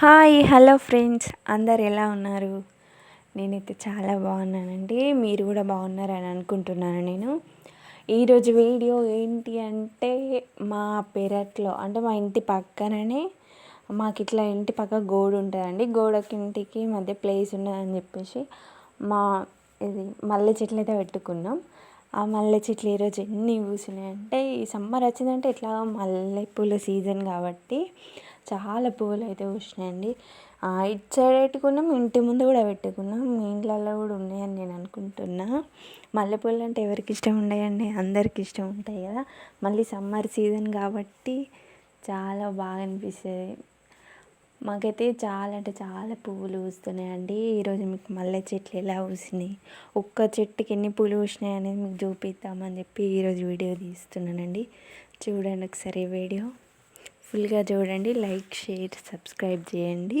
Hi hello friends. అందరు ఎలా ఉన్నారు? నేనైతే చాలా బాగున్నానండి. మీరు కూడా బాగున్నారని అనుకుంటున్నాను నేను. ఈరోజు వీడియో ఏంటి అంటే మా పెరట్లో అంటే మా ఇంటి పక్కననే మాకు ఇట్లా ఇంటి పక్క గోడ ఉంటుందండి. గోడకి ఇంటికి మధ్య ప్లేస్ ఉన్నదని చెప్పేసి మా ఇది మల్లె చెట్లు అయితే పెట్టుకున్నాం. ఆ మల్లె చెట్లు ఈరోజు ఎన్ని పూసినాయంటే ఈ సమ్మర్ వచ్చిందంటే ఇట్లా మల్లెపూల సీజన్ కాబట్టి చాలా పువ్వులు అయితే పూసినాయండి. ఇటు సైడ్ పెట్టుకున్నాం ఇంటి ముందు కూడా పెట్టుకున్నాం. మీ ఇంట్లలో కూడా ఉన్నాయని నేను అనుకుంటున్నా. మల్లెపూలు అంటే ఎవరికి ఇష్టం ఉండయండి? అందరికి ఇష్టం ఉంటాయి కదా. మళ్ళీ సమ్మర్ సీజన్ కాబట్టి చాలా బాగా అనిపిస్తుంది. మాకైతే చాలా అంటే చాలా పువ్వులు పూస్తున్నాయండి ఈరోజు మీకు మల్లె చెట్లు ఎలా పూసినాయి ఒక్క చెట్టుకి ఎన్ని పూలు పూసినాయి అనేది మీకు చూపిద్దామని చెప్పి ఈరోజు వీడియో తీస్తున్నానండి. చూడండి ఒకసారి వీడియో. ఫుల్గా చూడండి లైక్ షేర్ సబ్స్క్రైబ్ చేయండి.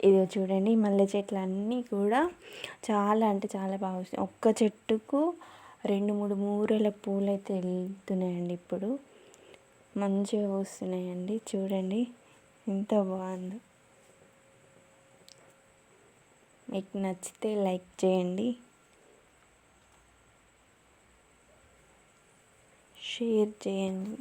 ఇదో చూడండి మల్లె చెట్లు అన్నీ కూడా చాలా అంటే చాలా బాగా ఒక్క చెట్టుకు రెండు మూడు మూరల పూలు అయితే వెళ్తున్నాయండి ఇప్పుడు. మంచిగా వస్తున్నాయండి. చూడండి. ఎంత బాగుందో. మీకు నచ్చితే లైక్ చేయండి. షేర్ చేయండి.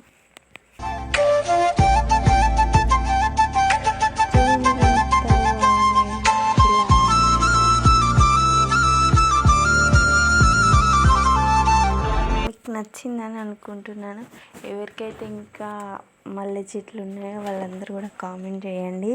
నచ్చిందని అనుకుంటున్నాను. ఎవరికైతే ఇంకా మల్లె చెట్లు ఉన్నాయో వాళ్ళందరూ కూడా కామెంట్ చేయండి.